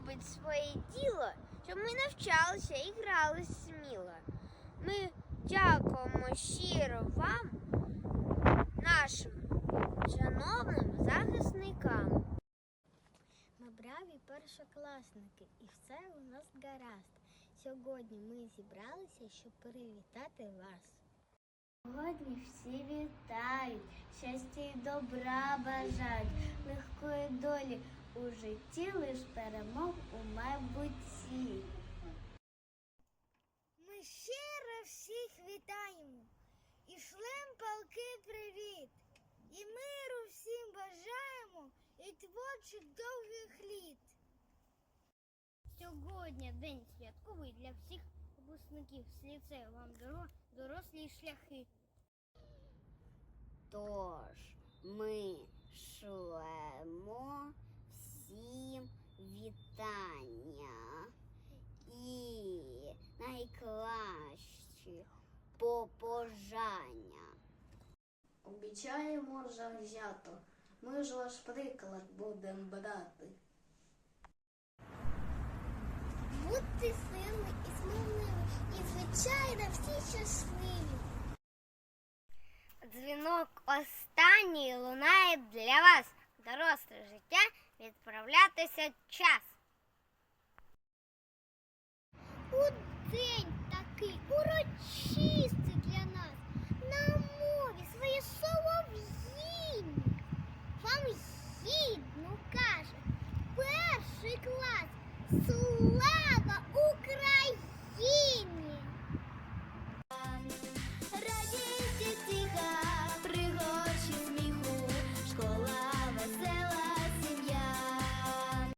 робить своє діло, щоб ми навчалися і грали сміло. Ми дякуємо щиро вам, нашим шановним захисникам. Ми браві першокласники, і все у нас гаразд. Сьогодні ми зібралися, щоб привітати вас. Сьогодні всі вітають, щастя і добра бажають, легкої долі у житті, лиш перемог у майбутті. Ми щиро всіх вітаємо і шлем палки привіт. І миру всім бажаємо і творчих довгих літ. Сьогодні день святковий для всіх випускників. Слід це вам доро- дорослі шляхи. Тож ми шлемо всім вітання і найкращі побажання. Обіцяємо завзято, ми ж ваш приклад будемо брати. Будьте сильними і сміливими, і звичайно всі щасливі. Дзвінок останній лунає для вас. Доросле життя відправлятися час. У день. glass slab.